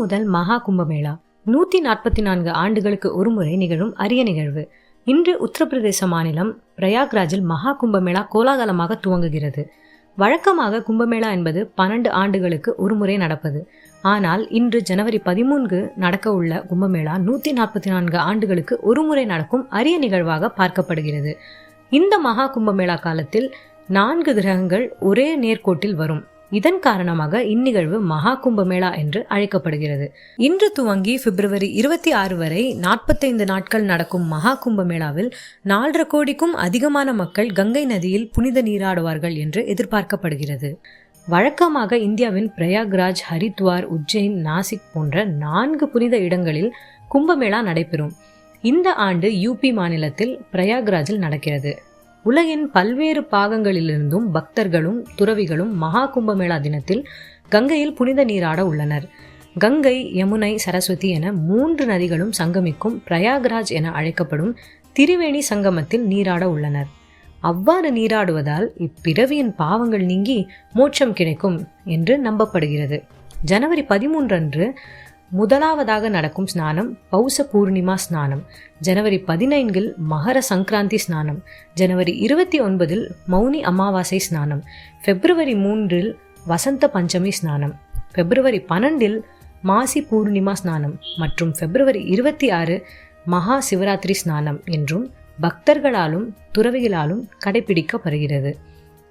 முதல் மகா கும்பமேளா. நூத்தி நாற்பத்தி நான்கு ஆண்டுகளுக்கு ஒருமுறை நிகழும் அரிய நிகழ்வு. இன்று உத்தரப்பிரதேச மாநிலம் பிரயாக்ராஜில் மகா கும்பமேளா கோலாகலமாக துவங்குகிறது. வழக்கமாக கும்பமேளா என்பது பன்னெண்டு ஆண்டுகளுக்கு ஒருமுறை நடப்பது. ஆனால் இன்று ஜனவரி பதிமூன்று நடக்க உள்ள கும்பமேளா நூத்தி நாற்பத்தி நான்கு ஆண்டுகளுக்கு ஒருமுறை நடக்கும் அரிய நிகழ்வாக பார்க்கப்படுகிறது. இந்த மகா கும்பமேளா காலத்தில் நான்கு கிரகங்கள் ஒரே நேர்கோட்டில் வரும். இதன் காரணமாக இந்நிகழ்வு மகா கும்பமேளா என்று அழைக்கப்படுகிறது. இன்று துவங்கி பிப்ரவரி இருபத்தி ஆறு வரை நாற்பத்தைந்து நாட்கள் நடக்கும் மகா கும்பமேளாவில் நாலரை கோடிக்கும் அதிகமான மக்கள் கங்கை நதியில் புனித நீராடுவார்கள் என்று எதிர்பார்க்கப்படுகிறது. வழக்கமாக இந்தியாவின் பிரயாக்ராஜ் ஹரித்வார் உஜ்ஜைன் நாசிக் போன்ற நான்கு புனித இடங்களில் கும்பமேளா நடைபெறும். இந்த ஆண்டு யூபி மாநிலத்தில் பிரயாக்ராஜில் நடக்கிறது. உலகின் பல்வேறு பாகங்களிலிருந்தும் பக்தர்களும் துறவிகளும் மகா கும்பமேளா தினத்தில் கங்கையில் புனித நீராட உள்ளனர். கங்கை யமுனை சரஸ்வதி என மூன்று நதிகளும் சங்கமிக்கும் பிரயாக்ராஜ் என அழைக்கப்படும் திரிவேணி சங்கமத்தில் நீராட உள்ளனர். அவ்வாறு நீராடுவதால் இப்பிறவியின் பாவங்கள் நீங்கி மோட்சம் கிடைக்கும் என்று நம்பப்படுகிறது. ஜனவரி பதிமூன்று அன்று முதலாவதாக நடக்கும் ஸ்நானம் பௌச பூர்ணிமா ஸ்நானம். ஜனவரி பதினைந்தில் மகர சங்கராந்தி ஸ்நானம். ஜனவரி இருபத்தி ஒன்பதில் மௌனி அமாவாசை ஸ்நானம். பிப்ரவரி மூன்றில் வசந்த பஞ்சமி ஸ்நானம். பிப்ரவரி பன்னெண்டில் மாசி பூர்ணிமா ஸ்நானம் மற்றும் பிப்ரவரி இருபத்தி ஆறு மகா சிவராத்திரி ஸ்நானம் என்றும் பக்தர்களாலும் துறவிகளாலும் கடைபிடிக்கப்படுகிறது.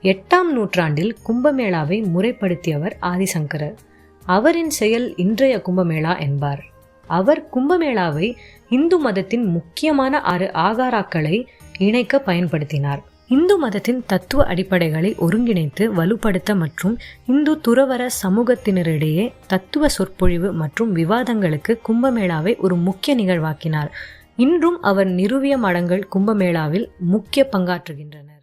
எட்டாம் நூற்றாண்டில் கும்பமேளாவை முறைப்படுத்தியவர் ஆதிசங்கரர். அவரின் செயல் இன்றைய கும்பமேளா என்பார். அவர் கும்பமேளாவை இந்து மதத்தின் முக்கியமான ஆறு ஆகாராக்களை இணைக்க பயன்படுத்தினார். இந்து மதத்தின் தத்துவ அடிப்படைகளை ஒருங்கிணைத்து வலுப்படுத்த மற்றும் இந்து துறவர சமூகத்தினரிடையே தத்துவ சொற்பொழிவு மற்றும் விவாதங்களுக்கு கும்பமேளாவை ஒரு முக்கிய நிகழ்வாக்கினார். இன்றும் அவர் நிறுவிய மடங்கள் கும்பமேளாவில் முக்கிய பங்காற்றுகின்றன